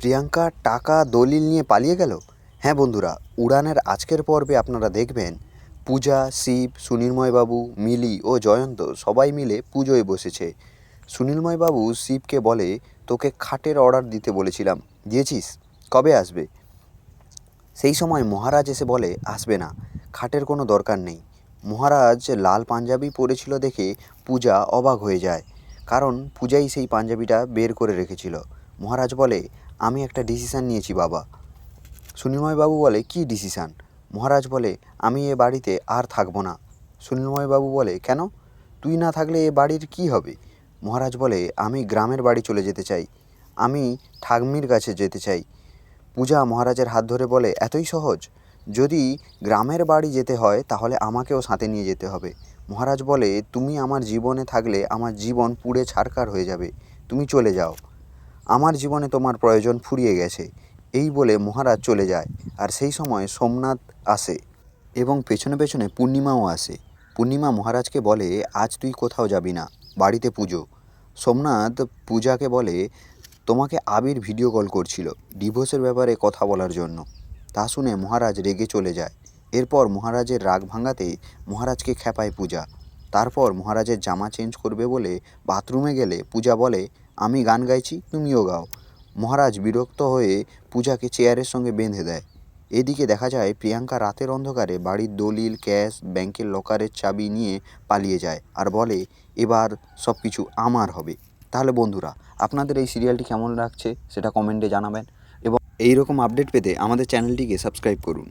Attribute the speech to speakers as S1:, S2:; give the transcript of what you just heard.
S1: প্রিয়াঙ্কা টাকা দলিল নিয়ে পালিয়ে গেল? হ্যাঁ বন্ধুরা, উড়ানের আজকের পর্বে আপনারা দেখবেন, পূজা, শিব, সুনীলময়বাবু, মিলি ও জয়ন্ত সবাই মিলে পুজোয় বসেছে। সুনীলময়বাবু শিবকে বলে, তোকে খাটের অর্ডার দিতে বলেছিলাম। দিয়েছিস? কবে আসবে? সেই সময় মহারাজ এসে বলে, আসবে না, খাটের কোনো দরকার নেই। মহারাজ লাল পাঞ্জাবি পরেছিল দেখে পূজা অবাক হয়ে যায়, কারণ পূজাই সেই পাঞ্জাবিটা বের করে রেখেছিল। মহারাজ বলে, আমি একটা ডিসিশান নিয়েছি, বাবা। সুনীলময়বাবু বলে, কি ডিসিশান মহারাজ বলে, আমি এ বাড়িতে আর থাকব না। সুনীলময়বাবু বলে, কেন? তুই না থাকলে এ বাড়ির কি হবে? মহারাজ বলে, আমি গ্রামের বাড়ি চলে যেতে চাই। আমি ঠাকমির কাছে যেতে চাই। পূজা মহারাজের হাত ধরে বলে, এতই সহজ? যদি গ্রামের বাড়ি যেতে হয়, তাহলে আমাকেও সাথে নিয়ে যেতে হবে। মহারাজ বলে, তুমি আমার জীবনে থাকলে আমার জীবন পুড়ে ছারকার হয়ে যাবে। তুমি চলে যাও। আমার জীবনে তোমার প্রয়োজন ফুরিয়ে গেছে। এই বলে মহারাজ চলে যায়, আর সেই সময় সোমনাথ আসে এবং পেছনে পেছনে পূর্ণিমাও আসে। পূর্ণিমা মহারাজকে বলে, আজ তুই কোথাও যাবি না, বাড়িতে পুজো। সোমনাথ পূজাকে বলে, তোমাকে আবির ভিডিও কল করছিল, ডিভোর্সের ব্যাপারে কথা বলার জন্য। তা শুনে মহারাজ রেগে চলে যায়। এরপর মহারাজের রাগ ভাঙাতে মহারাজকে খেপায় পূজা। তারপর মহারাজের জামা চেঞ্জ করবে বলে বাথরুমে গেলে পূজা বলে, আমি গান গাইছি, তুমিও গাও। মহারাজ বিরক্ত হয়ে পূজাকে চেয়ারের সঙ্গে বেঁধে দেয়। এদিকে দেখা যায় প্রিয়াঙ্কা রাতের অন্ধকারে বাড়ির দলিল, ক্যাশ, ব্যাংকের লকারের চাবি নিয়ে পালিয়ে যায় আর বলে, এবার সব কিছু আমার হবে। তাহলে বন্ধুরা, আপনাদের এই সিরিয়ালটি কেমন লাগছে সেটা কমেন্টে জানাবেন এবং এই রকম আপডেট পেতে আমাদের চ্যানেলটিকে সাবস্ক্রাইব করুন।